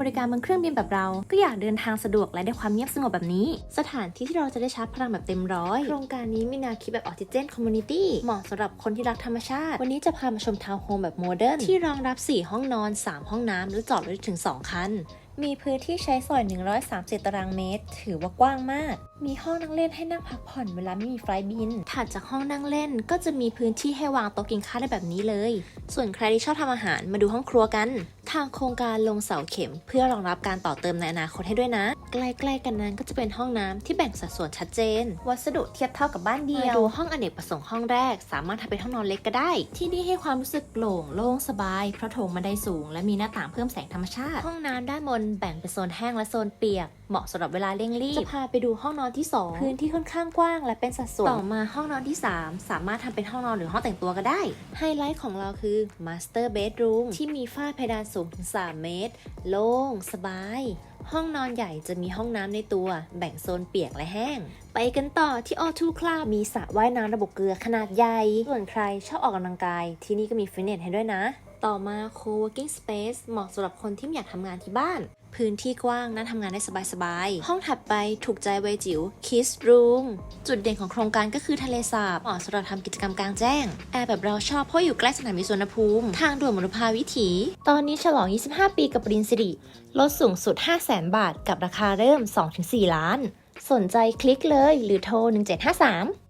บริการบนเครื่องบินแบบเรา ก็อยากเดินทางสะดวกและได้ความเงียบสงบแบบนี้ สถานที่ที่เราจะได้ชาร์จพลังแบบเต็มร้อยโครงการนี้มีแนวคิดแบบออกซิเจนคอมมูนิตี้เหมาะสำหรับคนที่รักธรรมชาติ วันนี้จะพามาชมทาวน์โฮมแบบโมเดิร์นที่รองรับ 4 ห้องนอน 3 ห้องน้ำและจอดรถถึง 2 คันมีพื้นที่ใช้สอย 130 ตารางเมตร ถือว่ากว้างมาก มีห้องนั่งเล่นให้นั่งพักผ่อนเวลาไม่มีไฟล์บิน ถัดจากห้องนั่งเล่นก็จะมีพื้นที่ให้วางโต๊ะกินข้าวได้แบบนี้เลย ส่วนใครที่ชอบทำอาหารมาดูห้องครัวกันางโครงการลงเสาเข็ม เพื่อรองรับการต่อเติมในอนาคตให้ด้วยนะ ใกล้ๆกันนั้นก็จะเป็นห้องน้ำที่แบ่งสัดส่วนชัดเจน วัสดุเทียบเท่ากับบ้านเดียวดูห้องอเนกประสงค์ห้องแรก สามารถทำเป็นห้องนอนเล็กก็ได้ ที่นี่ให้ความรู้สึกโปร่งโล่งสบายเพราะโถงบันไดสูง และมีหน้าต่างเพิ่มแสงธรรมชาติ ห้องน้ำด้านบนแบ่งเป็นโซนแห้งและโซนเปียกเหมาะสำหรับเวลาเร่งรีบ จะพาไปดูห้องนอนที่ 2 พื้นที่ค่อนข้างกว้างและเป็นสัดส่วน ต่อมาห้องนอนที่ 3 สามารถทำเป็นห้องนอนหรือห้องแต่งตัวก็ได้ ไฮไลท์ของเราคือ Master Bedroom ที่มีฝ้าเพดานสูงถึง3 เมตร โล่ง สบาย ห้องนอนใหญ่จะมีห้องน้ำในตัว แบ่งโซนเปียกและแห้ง ไปกันต่อที่ O2 Club มีสระว่ายน้ำระบบเกลือขนาดใหญ่ ส่วนใครชอบออกกำลังกาย ที่นี่ก็มีฟิตเนสให้ด้วยนะ ต่อมา Co-working Space เหมาะสำหรับคนที่ไม่อยากทำงานที่บ้าน พื้นที่กว้างน่าทำงานได้สบายๆ ห้องถัดไปถูกใจวัยจิ๋ว Kiss Room จุดเด่นของโครงการก็คือทะเลสาบเหมาะสำหรับทำกิจกรรมกลางแจ้ง แอร์แบบเราชอบเพราะอยู่ใกล้สนามบินสุวรรณภูมิ ทางด่วนมรุภาวิถี ตอนนี้ฉลอง 25 ปีกับปรินสิริลดสูงสุด 500,000 บาท กับราคาเริ่ม 2-4 ล้าน สนใจคลิกเลยหรือโทร 1753